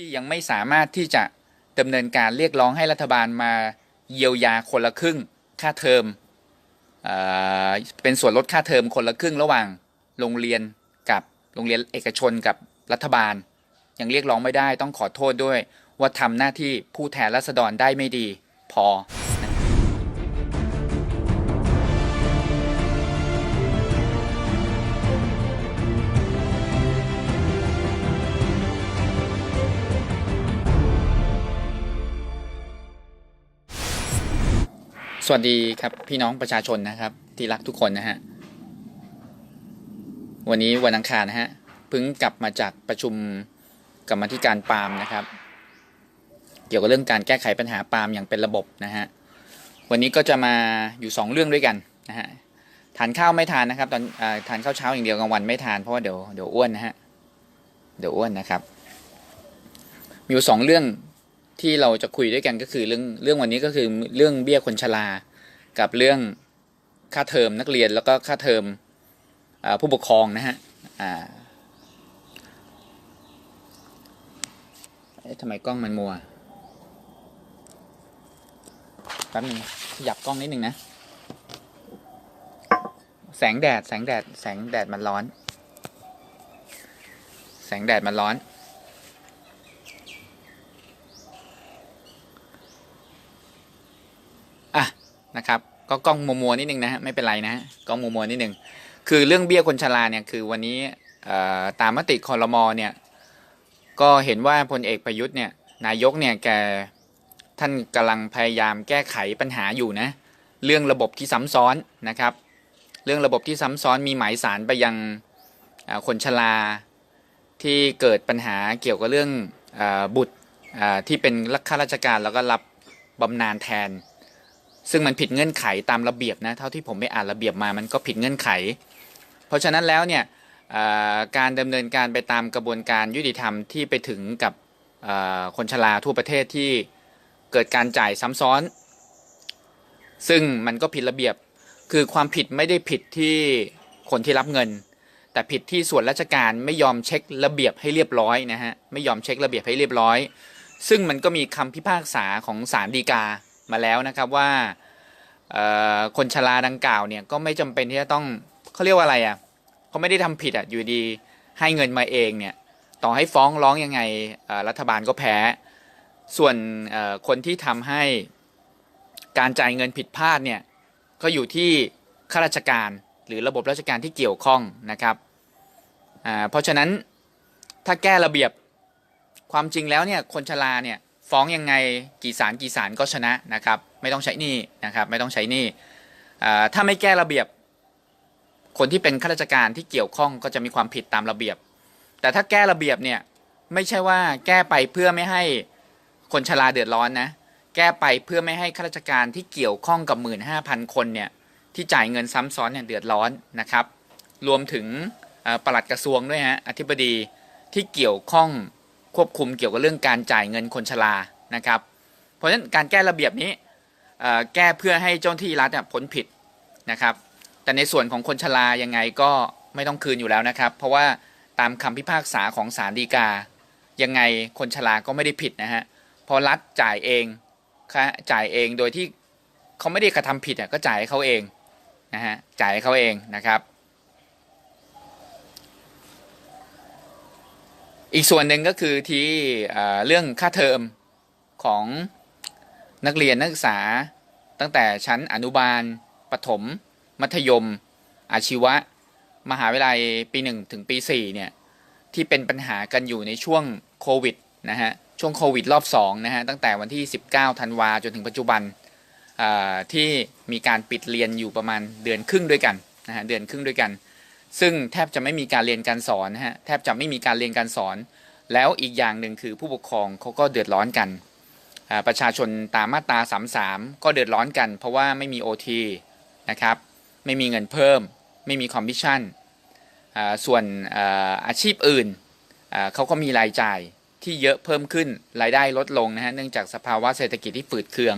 ที่ยังไม่สามารถที่จะดำเนินการเรียกร้องให้รัฐบาลมาเยียวยาคนละครึ่งค่าเทอมเอเป็นส่วนลดค่าเทอมคนละครึ่งระหว่างโรงเรียนกับโรงเรียนเอกชนกับรัฐบาล ยังเรียกร้องไม่ได้ต้องขอโทษด้วยว่าทำหน้าที่ผู้แทนรัษฎรได้ไม่ดี พอ สวัสดีครับพี่น้องประชาชนนะครับ ที่รักทุกคนนะฮะวันนี้วันอังคารนะฮะเพิ่งกลับมาจากประชุมกรรมาธิการปาล์มนะครับ เกี่ยวกับเรื่องการแก้ไขปัญหาปาล์มอย่างเป็นระบบนะฮะวันนี้ก็จะมาอยู่สองเรื่องด้วยกันนะฮะทานข้าวไม่ทานนะครับ ตอนอทานข้าวเช้าอย่างเดียวกลางวันไม่ทานเพราะว่าเดี๋ยวเดี๋ยวอ้วนนะฮะเดี๋ยวอ้วนนะครับ มีอยู่สองเรื่อง ที่เราจะคุยด้วยกันก็คือเรื่องเรื่องวันนี้ก็คือเรื่องเบี้ยคนชรากับเรื่องค่าเทอมนักเรียนแล้วก็ค่าเทอมอผู้ปกครองนะฮะอ่าเอ๊ะทำไมกล้องมันมัวแป๊บนึงขยับกล้องนิดนึงนะ แสงแดดแสงแดดแสงแดดมันร้อน แสงแดดมันร้อน อะ นะครับ ก็กล้องมัวมัวนิดนึงนะฮะไม่เป็นไรนะฮะกล้องมัวมัวนิดนึงคือเรื่องเบี้ยคนชราเนี่ยคือวันนี้ตามมติคอรมอเนี่ยก็เห็นว่าพลเอกประยุทธ์เนี่ยนายกเนี่ยแกท่านกำลังพยายามแก้ไขปัญหาอยู่นะเรื่องระบบที่ซ้ำซ้อนนะครับ เรื่องระบบที่ซ้ำซ้อนมีหมายสารไปยังคนชราที่เกิดปัญหาเกี่ยวกับเรื่องอบุตรที่เป็นข้าราชการแล้วก็รับบำนาญแทน ซึ่งมันผิดเงื่อนไขตามระเบียบนะเท่าที่ผมไปอ่านระเบียบมามันก็ผิดเงื่อนไข เพราะฉะนั้นแล้วเนี่ยการดำเนินการไปตามกระบวนการยุติธรรมที่ไปถึงกับคนชราทั่วประเทศที่เกิดการจ่ายซ้ำซ้อน ซึ่งมันก็ผิดระเบียบคือความผิดไม่ได้ผิดที่คนที่รับเงิน แต่ผิดที่ส่วนราชการไม่ยอมเช็คระเบียบให้เรียบร้อยนะฮะไม่ยอมเช็คระเบียบให้เรียบร้อย ซึ่งมันก็มีคำพิพากษาของศาลฎีกา มาแล้วนะครับว่าคนชราดังกล่าวเนี่ยก็ไม่จำเป็นที่จะต้องเขาเรียกว่าอะไรอะเขาไม่ได้ทำผิดอะอยู่ดีให้เงินมาเองเนี่ยต่อให้ฟ้องร้องยังไงรัฐบาลก็แพ้ ส่วนคนที่ทำให้การจ่ายเงินผิดพลาดเนี่ยก็อยู่ที่ข้าราชการหรือระบบราชการที่เกี่ยวข้องนะครับอ่าเพราะฉะนั้นถ้าแก้ระเบียบความจริงแล้วเนี่ยคนชราเนี่ย ฟ้องยังไงกี่ศาลกี่ศาลก็ชนะนะครับ ไม่ต้องใช้นี้นะครับไม่ต้องใช้นี่ถ้าไม่แก้ระเบียบ คนที่เป็นข้าราชการที่เกี่ยวข้องก็จะมีความผิดตามระเบียบ แต่ถ้าแก้ระเบียบเนี่ยไม่ใช่ว่าแก้ไปเพื่อไม่ให้คนชราเดือดร้อนนะแก้ไปเพื่อไม่ให้ข้าราชการที่เกี่ยวข้องกับหมื่นห้าพันคนเนี่ยที่จ่ายเงินซ้ำซ้อนเนี่ยเดือดร้อนนะครับ รวมถึงเอ่อปลัดกระทรวงด้วยฮะอธิบดีที่เกี่ยวข้อง ควบคุมเกี่ยวกับเรื่องการจ่ายเงินคนชรานะครับ เพราะฉะนั้นการแก้ระเบียบนี้แก้เพื่อให้เจ้าที่รัฐเนี่ยพ้นผิดนะครับ แต่ในส่วนของคนชรายังไงก็ไม่ต้องคืนอยู่แล้วนะครับ เพราะว่าตามคำพิพากษาของศาลฎีกา ยังไงคนชราก็ไม่ได้ผิดนะฮะพอรัฐจ่ายเองจ่ายเองโดยที่เขาไม่ได้กระทำผิดอะก็จ่ายให้เขาเองนะฮะจ่ายให้เขาเองนะครับ อีกส่วนหนึ่งก็คือที่เรื่องค่าเทอมของนักเรียนนักศึกษา ตั้งแต่ชั้นอนุบาลประถม มัธยม อาชีวะ มหาวิทยาลัยปีหนึ่งถึงปีสี่เนี่ยที่เป็นปัญหากันอยู่ในช่วงโควิดนะฮะช่วงโควิดรอบ2นะฮะตั้งแต่วันที่ 19ธันวาจนถึงปัจจุบันที่มีการปิดเรียนอยู่ประมาณเดือนครึ่งด้วยกันนะฮะเดือนครึ่งด้วยกัน ซึ่งแทบจะไม่มีการเรียนการสอนนะฮะแทบจะไม่มีการเรียนการสอน แล้วอีกอย่างหนึ่งคือผู้ปกครองเขาก็เดือดร้อนกัน ประชาชนตามมาตรา33 ก็เดือดร้อนกัน เพราะว่าไม่มี OT นะครับไม่มีเงินเพิ่ม ไม่มีคอมมิชชั่นส่วนอาชีพอื่นเขาก็มีรายจ่ายที่เยอะเพิ่มขึ้นรายได้ลดลงนะฮะเนื่องจากสภาวะเศรษฐกิจที่ฝืดเคือง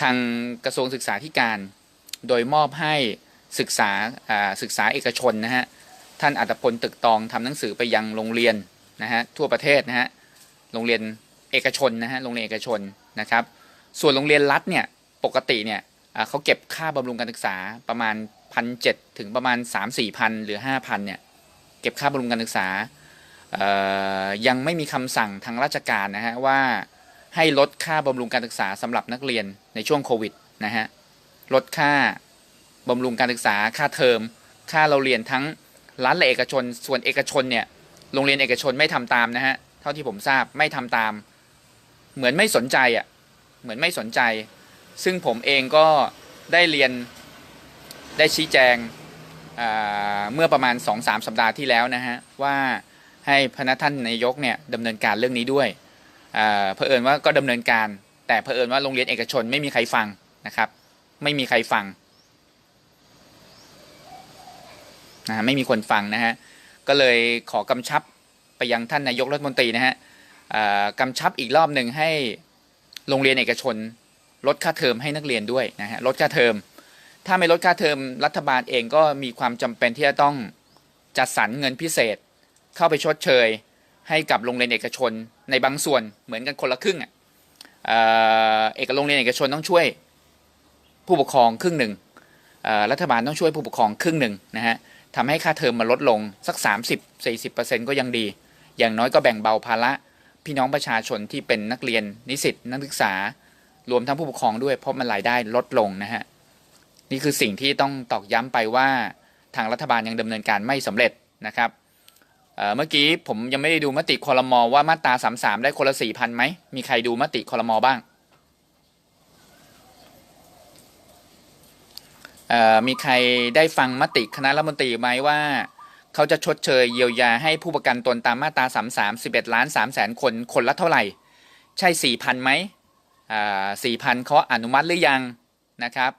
ทางกระทรวงศึกษาธิการ โดยมอบให้ ศึกษาศึกษาเอกชนนะฮะท่านอัตพลตึกตองทำหนังสือไปยังโรงเรียนนะฮะทั่วประเทศนะฮะโรงเรียนเอกชนนะฮะโรงเรียนเอกชนนะครับ ส่วนโรงเรียนรัฐเนี่ยปกติเนี่ยเขาเก็บค่าบำรุงการศึกษาประมาณพันเถึงประมาณ 3 4พันหรือ 5,000เนี่ยเก็บค่าบำรุงการศึกษายังไม่มีคำสั่งทางราชการนะฮะว่าให้ลดค่าบำรุงการศึกษาสำหรับนักเรียนในช่วงโควิดนะฮะลดค่า บำรุงการศึกษาค่าเทอม ค่าเราเรียนทั้งรัฐและเอกชน ส่วนเอกชนเนี่ยโรงเรียนเอกชนไม่ทำตามนะฮะเท่าที่ผมทราบไม่ทำตาม เหมือนไม่สนใจอะเหมือนไม่สนใจ ซึ่งผมเองก็ได้เรียนได้ชี้แจงอ่าเมื่อประมาณ 2-3 สัปดาห์ที่แล้วนะฮะว่าให้พนักท่านนายกเนี่ยดำเนินการเรื่องนี้ด้วยอ่าเผอิญว่าก็ดำเนินการ แต่เผอิญว่าโรงเรียนเอกชนไม่มีใครฟังนะครับ ไม่มีใครฟัง นะฮะไม่มีคนฟังนะฮะก็เลยขอกำชับไปยังท่านนายกรัฐมนตรีนะฮะกำชับอีกรอบหนึ่งให้โรงเรียนเอกชน ลดค่าเทอมให้นักเรียนด้วยนะฮะลดค่าเทอม ถ้าไม่ลดค่าเทอมรัฐบาลเองก็มีความจำเป็นที่จะต้องจัดสรรเงินพิเศษ เข้าไปชดเชย ให้กับโรงเรียนเอกชนในบางส่วนเหมือนกันคนละครึ่งอะเอ่อเอกโรงเรียนเอกชนต้องช่วยผู้ปกครองครึ่งหนึ่งรัฐบาลต้องช่วยผู้ปกครองครึ่งหนึ่งนะฮะ ทำให้ค่าเทอมมันลดลงสัก 30-40%ก็ยังดี อย่างน้อยก็แบ่งเบาภาระพี่น้องประชาชนที่เป็นนักเรียนนิสิตนักศึกษารวมทั้งผู้ปกครองด้วยเพราะมันรายได้ลดลงนะฮะนี่คือสิ่งที่ต้องตอกย้ำไปว่าทางรัฐบาลยังดำเนินการไม่สำเร็จนะครับเเมื่อกี้ผมยังไม่ได้ดูมติคอรมอว่ามาตรา 33 ได้คนละสี่พันไหมมีใครดูมติคอรมอบ้างเอ่อ มีใครได้ฟังมติคณะรัฐมนตรีไหมว่า เขาจะชดเชยเยียวยาให้ผู้ประกันตนตามมาตรา33 11ล้าน3แสนคนคนละเท่าไหร่ ใช่สี่พันไหมสี่พันเขาอนุมัติหรือยังนะครับ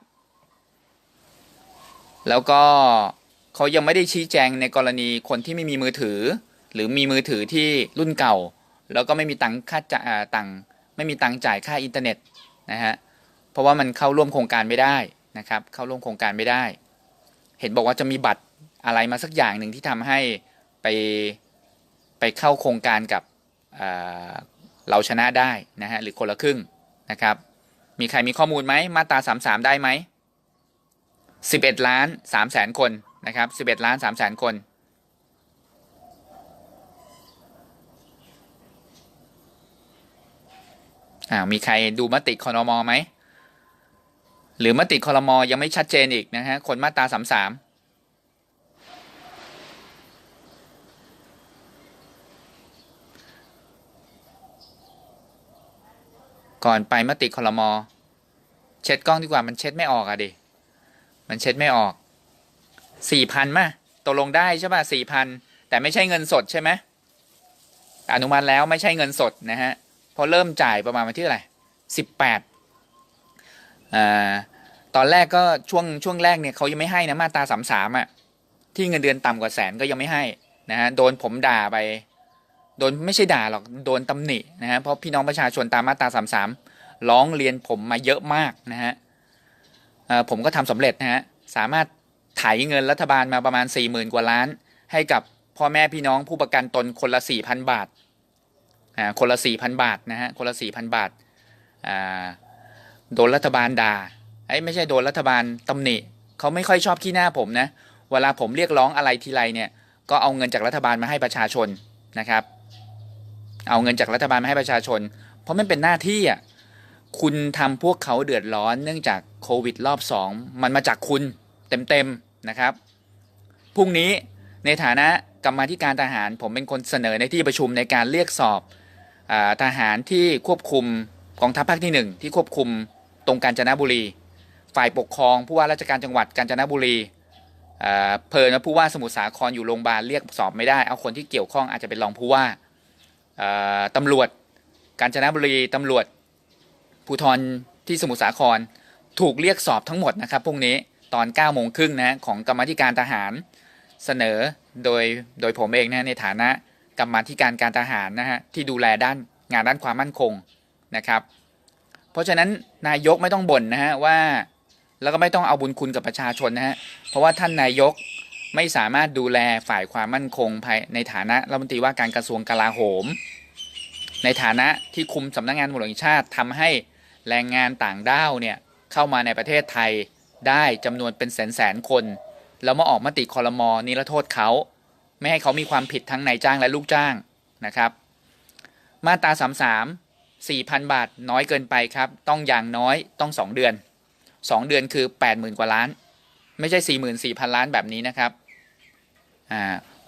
แล้วก็เขายังไม่ได้ชี้แจงในกรณีคนที่ไม่มีมือถือ หรือมีมือถือที่รุ่นเก่า แล้วก็ไม่มีตังค่าจ่ายอ่าตังไม่มีตังจ่ายค่าอินเทอร์เน็ตนะฮะเพราะว่ามันเข้าร่วมโครงการไม่ได้ นะครับเข้าร่วมโครงการไม่ได้ เห็นบอกว่าจะมีบัตรอะไรมาสักอย่างหนึ่งที่ทำให้ไปไปเข้าโครงการกับเราชนะได้นะฮะหรือคนละครึ่งนะครับ มีใครมีข้อมูลไหมมาตรา33 ได้ไหม11 ล้าน3แสนคนนะครับ11 ล้าน3แสนคนอ่ามีใครดูมติคอรมอไหม หรือมติคอรมอยังไม่ชัดเจนอีกนะฮะคนมาตรา33ก่อนไปมติคอรมอเช็ดกล้องดีกว่ามันเช็ดไม่ออกอะดิมันเช็ดไม่ออกสี่พันมาตกลงได้ใช่ป่ะสี่พันแต่ไม่ใช่เงินสดใช่ไหมอนุมัติแล้วไม่ใช่เงินสดนะฮะพอเริ่มจ่ายประมาณวันที่อะไรสิบแปด ตอนแรกก็ช่วงช่วงแรกเนี่ยเขายังไม่ให้นะมาตราสามสามอะที่เงินเดือนต่ำกว่าแสนก็ยังไม่ให้นะฮะโดนผมด่าไป โดนไม่ใช่ด่าหรอกโดนตำหนินะฮะเพราะพี่น้องประชาชนตามมาตราสามสามร้องเรียนผมมาเยอะมากนะฮะผมก็ทำสำเร็จนะฮะสามารถไถเงินรัฐบาลมาประมาณ4ี่หมื่นกว่าล้าน ให้กับพ่อแม่พี่น้องผู้ประกันตนคนละสี่พันบาทอ่าคนละสี่พันบาทนะฮะคนละสี่พันบาทอ่า โดนรัฐบาลด่าไอ้ไม่ใช่โดนรัฐบาลตำหนิเขาไม่ค่อยชอบขี้หน้าผมนะ เวลาผมเรียกร้องอะไรทีไรเนี่ย ก็เอาเงินจากรัฐบาลมาให้ประชาชนนะครับ เอาเงินจากรัฐบาลมาให้ประชาชน เพราะมันเป็นหน้าที่อะคุณทำพวกเขาเดือดร้อนเนื่องจากโควิดรอบสองมันมาจากคุณเต็มๆนะครับพรุ่งนี้ในฐานะกรรมาธิการทหาร ผมเป็นคนเสนอในที่ประชุมในการเรียกสอบอทหารที่ควบคุมกองทัพภาคที่หนึ่งที่ควบคุม ตรงกาญจนบุรี ฝ่ายปกครองผู้ว่าราชการจังหวัดกาญจนบุรีเพลินว่าผู้ว่าสมุทรสาครอยู่โรงพยาบาลเรียกสอบไม่ได้ เอาคนที่เกี่ยวข้องอาจจะเป็นรองผู้ว่าตำรวจกาญจนบุรีตำรวจภูธรที่สมุทรสาครถูกเรียกสอบทั้งหมดนะครับพรุ่งนี้ตอน9โมงครึ่งนะของกรรมธิการทหารเสนอโดยโดยผมเองนะในฐานะกรรมธิการการทหารนะฮะที่ดูแลด้านงานด้านความมั่นคงนะครับ ราะฉะนั้นนายกไม่ต้องบ่นนะฮะว่า แล้วก็ไม่ต้องเอาบุญคุณกับประชาชนนะฮะเพราะว่าท่านนายกไม่สามารถดูแลฝ่ายความมั่นคงภายในฐานะรัฐมนตรีว่าการกระทรวงกลาโหม ในฐานะที่คุมสำนักงานตำรวจแห่งชาติทำให้แรงงานต่างด้าวเนี่ยเข้ามาในประเทศไทยได้จำนวนเป็นแสนแสนคนแล้วมาออกมติคอรมอนิรโทษเขา ไม่ให้เขามีความผิดทั้งนายจ้างและลูกจ้างนะครับ มาตรา 33 4,000 บาทน้อยเกินไปครับ ต้องอย่างน้อยต้อง 2 เดือน 2 เดือนคือ 80,000 กว่าล้าน ไม่ใช่ 44,000 ล้านแบบนี้นะครับอ่า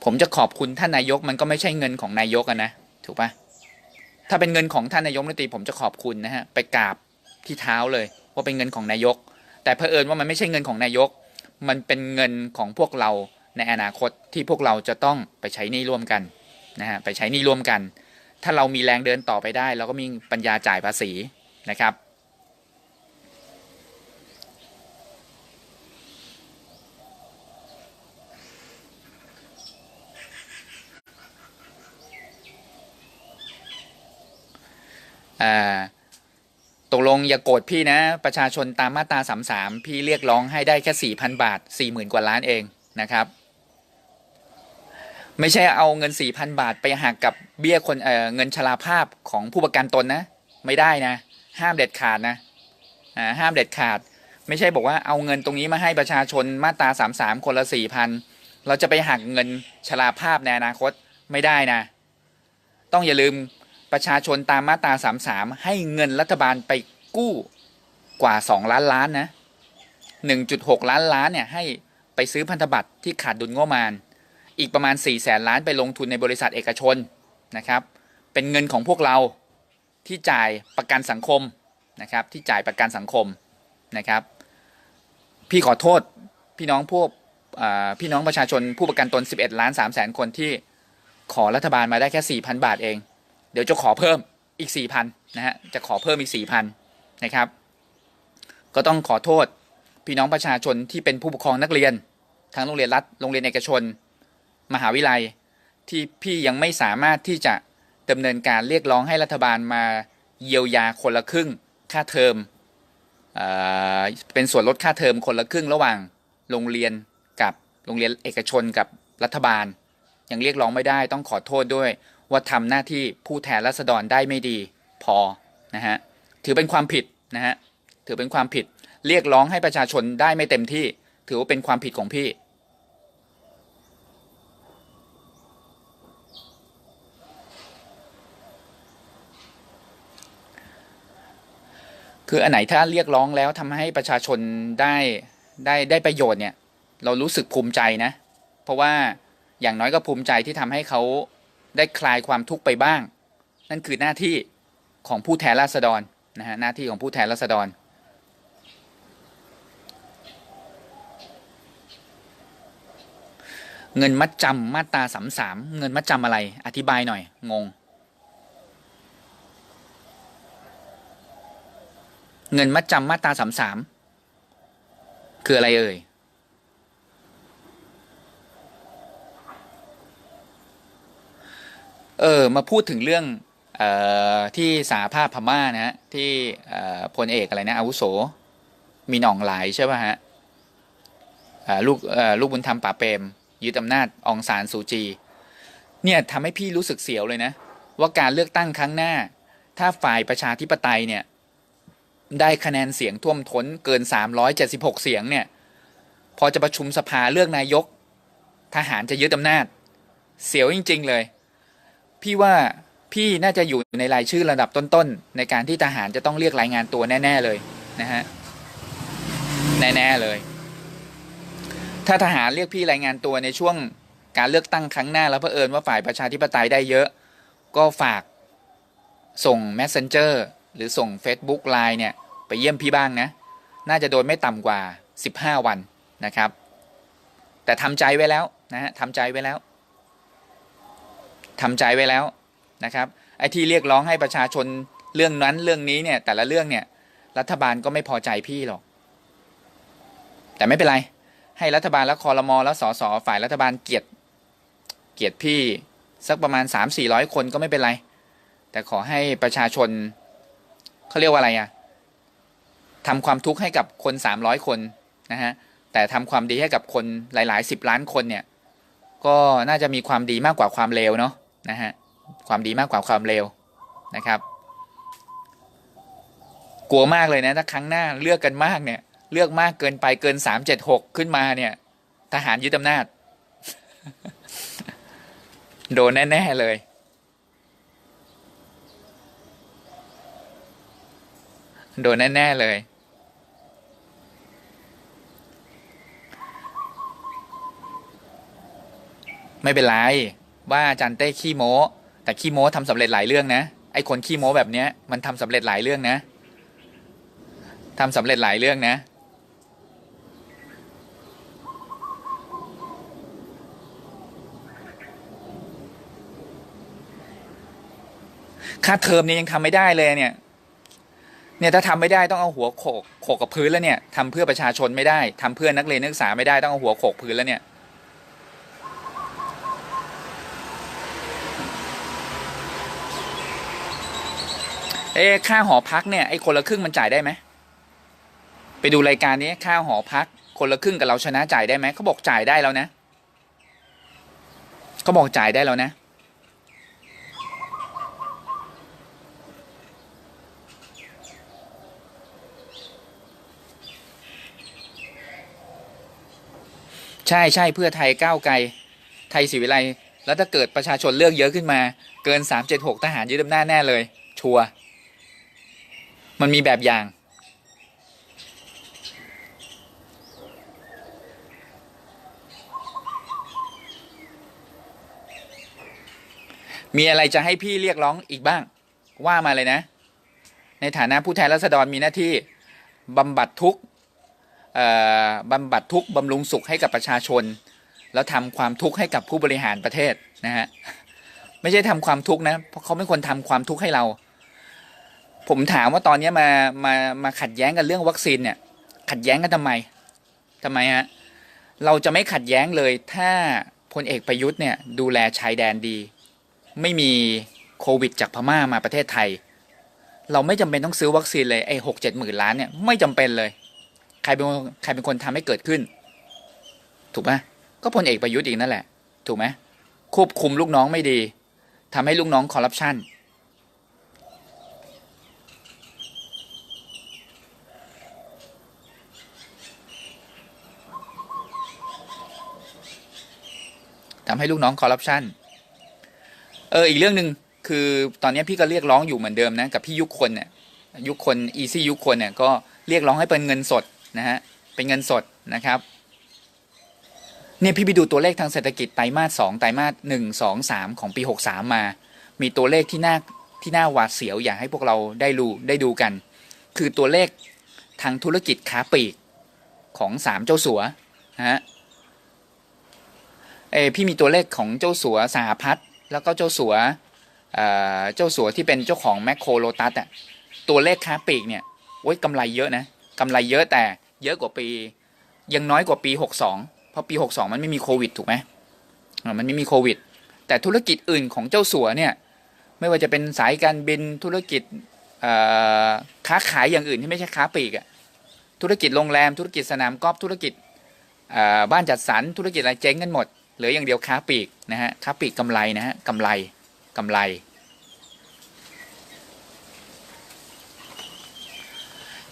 ผมจะขอบคุณท่านนายกมันก็ไม่ใช่เงินของนายกะนะถูกปะถ้าเป็นเงินของท่านนายกรัฐมนตรีผมจะขอบคุณนะฮะไปกราบที่เท้าเลยว่าเป็นเงินของนายก แต่เผอิญว่ามันไม่ใช่เงินของนายก มันเป็นเงินของพวกเราในอนาคตที่พวกเราจะต้องไปใช้นี้ร่วมกันนะฮะไปใช้นี้ร่วมกัน ถ้าเรามีแรงเดินต่อไปได้ เราก็มีปัญญาจ่ายภาษีนะครับตกลงอย่าโกรธพี่นะ ประชาชนตามมาตราสามสามพี่เรียกร้องให้ได้แค่สี่พันบาทสี่หมื่นกว่าล้านเองนะครับ ไม่ใช่เอาเงินสี่พันบาทไปหักกับเบี้ยคนเอ่อเงินชราภาพของผู้ประกันตนนะ ไม่ได้นะ ห้ามเด็ดขาดนะอ่าห้ามเด็ดขาด ไม่ใช่บอกว่าเอาเงินตรงนี้มาให้ประชาชนมาตราสามสามคนละสี่พันเราจะไปหักเงินชราภาพในอนาคตไม่ได้นะ ต้องอย่าลืมประชาชนตามมาตรา33ให้เงินรัฐบาลไปกู้กว่า2ล้านล้านนะ1.6ล้านล้านเนี่ยให้ไปซื้อพันธบัตรที่ขาดดุลงบประมาณ อีกประมาณ4แสนล้านไปลงทุนในบริษัทเอกชนนะครับ เป็นเงินของพวกเราที่จ่ายประกันสังคมนะครับ ที่จ่ายประกันสังคมนะครับ พี่ขอโทษพี่น้องพวกพี่น้องประชาชนผู้ประกันตน 11 ล้าน3แสนคนที่ขอรัฐบาลมาได้แค่ 4,000 บาทเอง เดี๋ยวจะขอเพิ่มอีก 4,000นะฮะ จะขอเพิ่มอีก 4,000นะครับ ก็ต้องขอโทษพี่น้องประชาชนที่เป็นผู้ปกครองนักเรียนทั้งโรงเรียนรัฐ โรงเรียนเอกชน มหาวิทยาลัย ที่พี่ยังไม่สามารถที่จะดำเนินการเรียกร้องให้รัฐบาลมาเยียวยาคนละครึ่งค่าเทอมเอเป็นส่วนลดค่าเทอมคนละครึ่งระหว่างโรงเรียนกับโรงเรียนเอกชนกับรัฐบาล ยังเรียกร้องไม่ได้ต้องขอโทษด้วย ว่าทำหน้าที่ผู้แทนราษฎรได้ไม่ดีพอนะฮะถือเป็นความผิดนะฮะถือเป็นความผิดเรียกร้องให้ประชาชนได้ไม่เต็มที่ ถือว่าเป็นความผิดของพี่ คืออันไหนถ้าเรียกร้องแล้วทำให้ประชาชนได้ได้ได้ประโยชน์เนี่ย เรารู้สึกภูมิใจนะ เพราะว่าอย่างน้อยก็ภูมิใจที่ทำให้เขาได้คลายความทุกข์ไปบ้าง นั่นคือหน้าที่ของผู้แทนราษฎรนะฮะหน้าที่ของผู้แทนราษฎรเงินมัดจำมาตราสามสามเงินมัดจำอะไร อธิบายหน่อย งง เงินมัดจำมาตราสามสามคืออะไรเอ่ยเออมาพูดถึงเรื่องออที่สาภาพพม่านะฮะที่พลเอกอะไรนะอาวุโส มีหนองหลายใช่ป่ะฮะลูกลูกบุญธรรมป่าเปรมยึดอำนาจองซานซูจี เนี่ยทำให้พี่รู้สึกเสียวเลยนะ ว่าการเลือกตั้งครั้งหน้า ถ้าฝ่ายประชาธิปไตยเนี่ย ได้คะแนนเสียงท่วมท้นเกิน 376 เสียงเนี่ย พอจะประชุมสภาเลือกนายก ทหารจะยึดอำนาจ เสียวจริง ๆ เลย พี่ว่าพี่น่าจะอยู่ในรายชื่อระดับต้นๆ ในการที่ทหารจะต้องเรียกรายงานตัวแน่ ๆ เลยนะฮะ แน่ ๆ เลย ถ้าทหารเรียกพี่รายงานตัวในช่วงการเลือกตั้งครั้งหน้าแล้วเผอิญว่าฝ่ายประชาธิปไตยได้เยอะ ก็ฝากส่ง Messenger หรือส่ง Facebook Line เนี่ยไปเยี่ยมพี่บ้างนะ น่าจะโดนไม่ต่ำกว่า 15 วันนะครับ แต่ทำใจไว้แล้วนะฮะทำใจไว้แล้วทำใจไว้แล้วนะครับไอ้ที่เรียกร้องให้ประชาชนเรื่องนั้นเรื่องนี้เนี่ยแต่ละเรื่องเนี่ยรัฐบาลก็ไม่พอใจพี่หรอก แต่ไม่เป็นไร ให้รัฐบาลและคอรมอและสสฝ่ายรัฐบาลเกลียดเกลียดพี่สักประมาณ 3 4 0 0 คนก็ไม่เป็นไร แต่ขอให้ประชาชน เขาเรียกว่าอะไรอะทำความทุกข์ให้กับคน300คนนะฮะแต่ทำความดีให้กับคนหลายๆ10ล้านคนเนี่ยก็น่าจะมีความดีมากกว่าความเลวเนาะนะฮะความดีมากกว่าความเลวนะครับ กลัวมากเลยนะถ้าครั้งหน้าเลือกกันมากเนี่ย เลือกมากเกินไปเกินสามเจ็ดหกขึ้นมาเนี่ย ทหารยึดอำนาจ โดนแน่ ๆ เลย โดนแน่ ๆ เลย ไม่เป็นไร ว่าอาจารย์เต้ขี้โม้ แต่ขี้โม้ทำสำเร็จหลายเรื่องนะ ไอ้คนขี้โม้แบบเนี้ย มันทำสำเร็จหลายเรื่องนะทำสำเร็จหลายเรื่องนะค่าเทอมเนี่ยยังทำไม่ได้เลยเนี่ย เนี่ยถ้าทำไม่ได้ต้องเอาหัวโขกโขกกับพื้นแล้วเนี่ยทำเพื่อประชาชนไม่ได้ทำเพื่อนักเรียนนักศึกษาไม่ได้ต้องเอาหัวโขกพื้นแล้วเนี่ยเอ๊ค่าหอพักเนี่ยไอ้คนละครึ่งมันจ่ายได้ไหมไปดูรายการนี้ค่าหอพัก คนละครึ่งกับเราชนะจ่ายได้ไหมเขาบอกจ่ายได้แล้วนะเขาบอกจ่ายได้แล้วนะ ใช่ใช่เพื่อไทยก้าวไกลไทยศรีวิไลแล้วถ้าเกิดประชาชนเลือกเยอะขึ้นมา เกินสามเจ็ดหกทหารยึดอำนาจแน่เลย ชัวร์มันมีแบบอย่าง มีอะไรจะให้พี่เรียกร้องอีกบ้าง ว่ามาเลยนะ ในฐานะผู้แทนราษฎรมีหน้าที่บำบัดทุกข์ บำบัดทุกข์บำรุงสุขให้กับประชาชน แล้วทำความทุกข์ให้กับผู้บริหารประเทศนะฮะไม่ใช่ทำความทุกข์นะเพราะเขาไม่ควรทำความทุกข์ให้เรา ผมถามว่าตอนนี้มามามาขัดแย้งกันเรื่องวัคซีนเนี่ย ขัดแย้งกันทำไมทำไมฮะเราจะไม่ขัดแย้งเลย ถ้าพลเอกประยุทธ์เนี่ยดูแลชายแดนดี ไม่มีโควิดจากพม่ามาประเทศไทย เราไม่จำเป็นต้องซื้อวัคซีนเลยไอ้หกเจ็ดหมื่นล้านเนี่ยไม่จำเป็นเลย ใครเป็นใครเป็นคนทำให้เกิดขึ้น ถูกไหมก็พลเอกประยุทธ์อีกนั่นแหละ ถูกไหมควบคุมลูกน้องไม่ดีทำให้ลูกน้องคอร์รัปชันทำให้ลูกน้องคอร์รัปชันเอออีกเรื่องหนึ่งคือตอนนี้พี่ก็เรียกร้องอยู่เหมือนเดิมนะ กับพี่ยุคคนเนี่ยยุคคนอีซี่ยุคคนเนี่ยก็เรียกร้องให้เป็นเงินสด นะฮะเป็นเงินสดนะครับเนี่ยพี่ไปดูตัวเลขทางเศรษฐกิจไตรมาสสองไตรมาสหนึ่งสองสามของปีหกสามมา มีตัวเลขที่น่าที่น่าหวาดเสียวอยากให้พวกเราได้ดูได้ดูกัน คือตัวเลขทางธุรกิจค้าปลีกของสามเจ้าสัวนะฮะเอพี่มีตัวเลขของเจ้าสัวสหพัฒน์แล้วก็เจ้าสัวเอ่อเจ้าสัวที่เป็นเจ้าของแมคโครโลตัสอะตัวเลขค้าปลีกเนี่ยโอ้ยกำไรเยอะนะ กำไรเยอะแต่เยอะกว่าปี ยังน้อยกว่าปีหกสองเพราะปี 62 มันไม่มีโควิดถูกไหมมันไม่มีโควิด แต่ธุรกิจอื่นของเจ้าสัวเนี่ยไม่ว่าจะเป็นสายการบินธุรกิจค้าขายอย่างอื่นที่ไม่ใช่ค้าปลีกอะธุรกิจโรงแรมธุรกิจสนามกอล์ฟธุรกิจบ้านจัดสรรธุรกิจอะไรเจ๊งกันหมดเหลืออย่างเดียวค้าปลีกนะฮะค้าปลีกกำไรนะฮะกำไรกำไร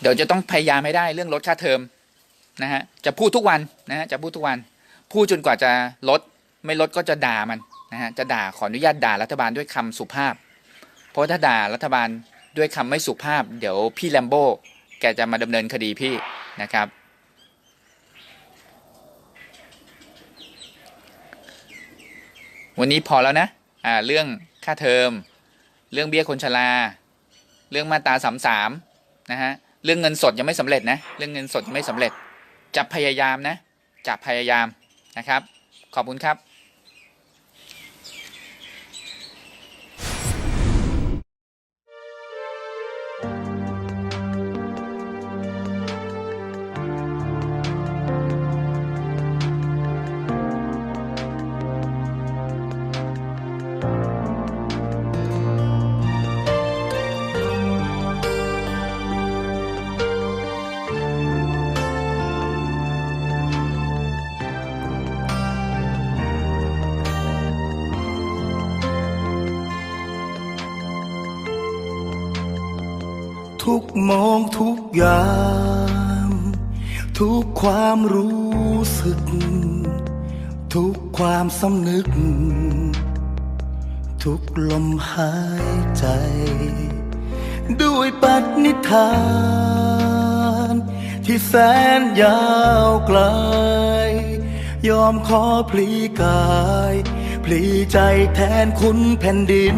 เดี๋ยวจะต้องพยายามให้ได้เรื่องลดค่าเทอมนะฮะจะพูดทุกวันนะฮะจะพูดทุกวัน พูดจนกว่าจะลด ไม่ลดก็จะด่ามันนะฮะจะด่าขออนุญาตด่ารัฐบาลด้วยคำสุภาพ เพราะถ้าด่ารัฐบาลด้วยคำไม่สุภาพ เดี๋ยวพี่แลมโบ้แกจะมาดำเนินคดีพี่นะครับ วันนี้พอแล้วนะอ่าเรื่องค่าเทอม เรื่องเบี้ยคนชรา เรื่องมาตราสามสามนะฮะ เรื่องเงินสดยังไม่สำเร็จนะ เรื่องเงินสดยังไม่สำเร็จ จะพยายามนะ จะพยายามนะครับ ขอบคุณครับ มองทุกอย่ามทุกความรู้สึก ทุกความสำนึก ทุกลมหายใจ ด้วยปัจนิทาน ที่แสนยาวไกล ยอมขอพลีกาย พลีใจแทนคุณแผ่นดิน